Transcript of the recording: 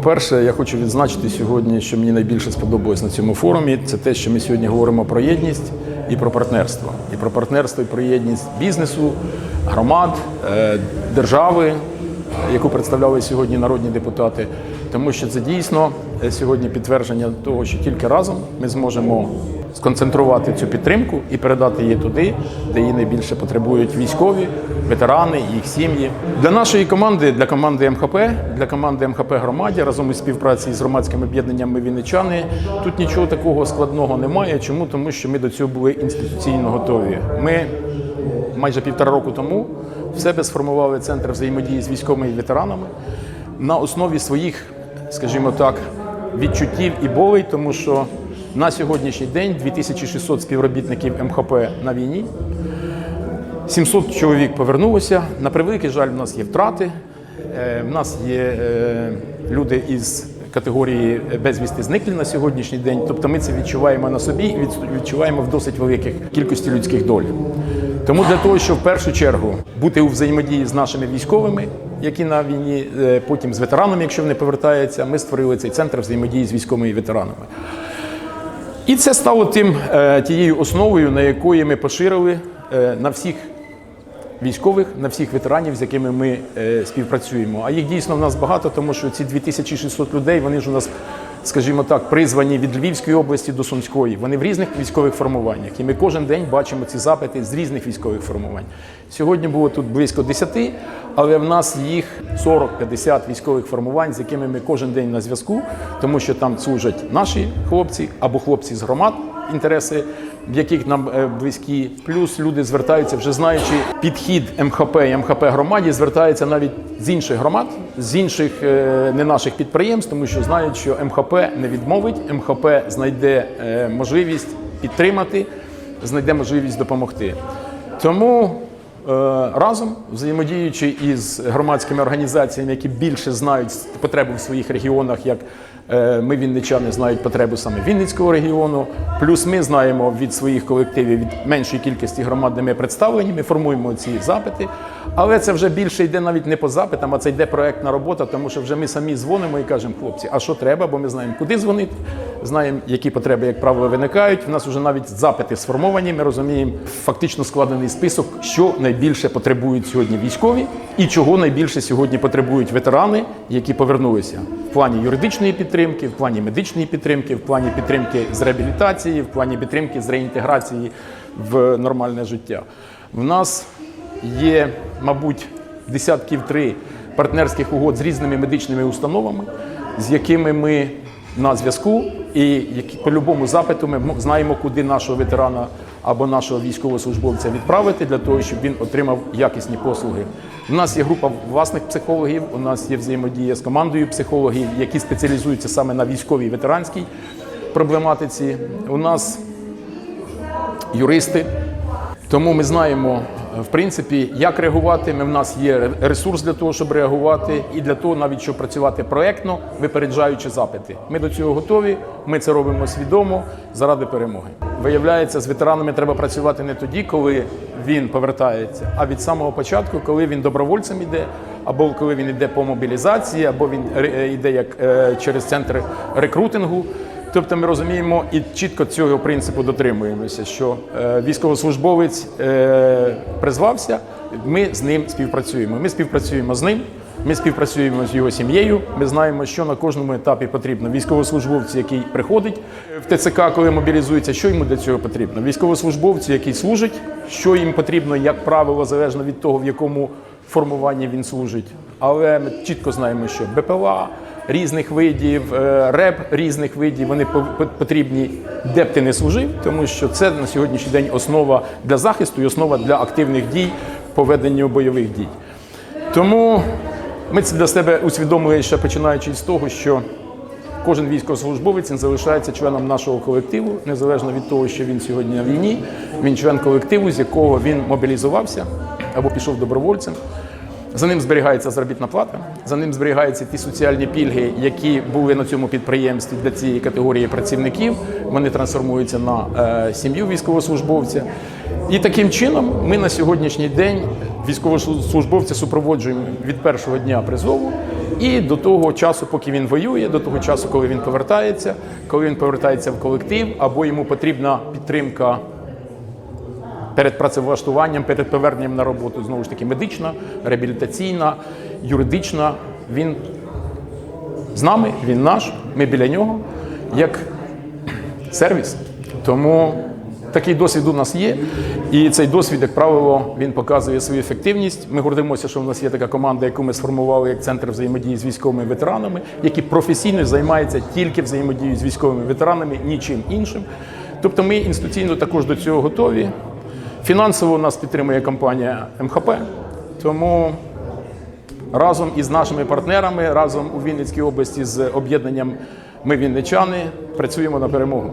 по-перше, я хочу відзначити сьогодні, що мені найбільше сподобалось на цьому форумі. Це те, що ми сьогодні говоримо про єдність і про партнерство. І про партнерство, і про єдність бізнесу, громад, е, держави, яку представляли сьогодні народні депутати. Тому що це дійсно е, сьогодні підтвердження того, що тільки разом ми зможемо сконцентрувати цю підтримку і передати її туди, де її найбільше потребують військові, ветерани, їх сім'ї. Для нашої команди, для команди МХП, для команди МХП громаді разом із співпраці з громадським об'єднанням «Ми Вінничани» тут нічого такого складного немає. Чому? Тому що ми до цього були інституційно готові. Ми майже півтора року тому в себе сформували центр взаємодії з військовими і ветеранами на основі своїх, скажімо так, відчуттів і болей, тому що на сьогоднішній день 2600 співробітників МХП на війні. 700 чоловік повернулося. На превеликий жаль, в нас є втрати. Е, В нас є е, люди із категорії безвісти зниклі на сьогоднішній день. Тобто ми це відчуваємо на собі і відчуваємо в досить великих кількості людських доль. Тому для того, щоб в першу чергу бути у взаємодії з нашими військовими, які на війні, е, потім з ветеранами, якщо вони повертаються, ми створили цей центр взаємодії з військовими і ветеранами. І це стало тим е, тією основою, на якої ми поширили е, на всіх військових, на всіх ветеранів, з якими ми співпрацюємо. А їх дійсно в нас багато, тому що ці 2600 людей, вони ж у нас, скажімо так, призвані від Львівської області до Сумської. Вони в різних військових формуваннях. І ми кожен день бачимо ці запити з різних військових формувань. Сьогодні було тут близько 10, але в нас їх 40-50 військових формувань, з якими ми кожен день на зв'язку, тому що там служать наші хлопці або хлопці з громад, інтереси в яких нам е, близькі. Плюс люди звертаються, вже знаючи підхід МХП і МХП громаді, звертаються навіть з інших громад, з інших е, не наших підприємств, тому що знають, що МХП не відмовить, МХП знайде е, можливість підтримати, знайде можливість допомогти. Тому разом, взаємодіючи із громадськими організаціями, які більше знають потребу в своїх регіонах, як е, ми, вінничани, знають потребу саме Вінницького регіону. Плюс ми знаємо від своїх колективів від меншої кількості громад, ми представлені, ми формуємо ці запити. Але це вже більше йде навіть не по запитам, а це йде проектна робота, тому що вже ми самі дзвонимо і кажемо, хлопці, а що треба, бо ми знаємо, куди дзвонити, знаємо, які потреби, як правило, виникають. У нас вже навіть запити сформовані. Ми розуміємо фактично складений список, що найбільше потребують сьогодні військові і чого найбільше сьогодні потребують ветерани, які повернулися в плані юридичної підтримки, в плані медичної підтримки, в плані підтримки з реабілітації, в плані підтримки з реінтеграції в нормальне життя. В нас є, мабуть, десятків три партнерських угод з різними медичними установами, з якими ми на зв'язку, і які по любому запиту ми знаємо, куди нашого ветерана або нашого військовослужбовця відправити для того, щоб він отримав якісні послуги. У нас є група власних психологів, у нас є взаємодія з командою психологів, які спеціалізуються саме на військовій ветеранській проблематиці. У нас юристи. Тому ми знаємо, в принципі, як реагувати. Ми, в нас є ресурс для того, щоб реагувати, і для того, навіть щоб працювати проектно, випереджаючи запити. Ми до цього готові. Ми це робимо свідомо заради перемоги. Виявляється, з ветеранами треба працювати не тоді, коли він повертається, а від самого початку, коли він добровольцем іде, або коли він йде по мобілізації, або він е, йде як е, через центр рекрутингу. Тобто ми розуміємо і чітко цього принципу дотримуємося, що е, військовослужбовець е, призвався, ми з ним співпрацюємо. Ми співпрацюємо з ним, ми співпрацюємо з його сім'єю. Ми знаємо, що на кожному етапі потрібно. Військовослужбовцю, який приходить в ТЦК, коли мобілізується, що йому для цього потрібно. Військовослужбовцю, який служить, що їм потрібно, як правило, залежно від того, в якому формуванні він служить. Але ми чітко знаємо, що БПЛА різних видів, е, РЕП різних видів, вони по- по- потрібні, де б ти не служив, тому що це на сьогоднішній день основа для захисту і основа для активних дій по веденню бойових дій. Тому ми це для себе усвідомили ще починаючи з того, що кожен військовослужбовець він залишається членом нашого колективу, незалежно від того, що він сьогодні на війні. Він член колективу, з якого він мобілізувався або пішов добровольцем. За ним зберігається заробітна плата, за ним зберігаються ті соціальні пільги, які були на цьому підприємстві для цієї категорії працівників. Вони трансформуються на е, сім'ю військовослужбовця. І таким чином ми на сьогоднішній день військовослужбовця супроводжуємо від першого дня призову І до того часу, поки він воює, до того часу, коли він повертається, коли він повертається в колектив, або йому потрібна підтримка перед працевлаштуванням, перед поверненням на роботу, знову ж таки, медична, реабілітаційна, юридична. Він з нами, він наш, ми біля нього, як сервіс. Тому такий досвід у нас є. І цей досвід, як правило, він показує свою ефективність. Ми гордимося, що в нас є така команда, яку ми сформували як центр взаємодії з військовими ветеранами, які професійно займаються тільки взаємодією з військовими ветеранами, нічим іншим. Тобто ми інституційно також до цього готові. Фінансово нас підтримує компанія МХП. Тому разом із нашими партнерами, разом у Вінницькій області з об'єднанням Ми Вінничани працюємо на перемогу.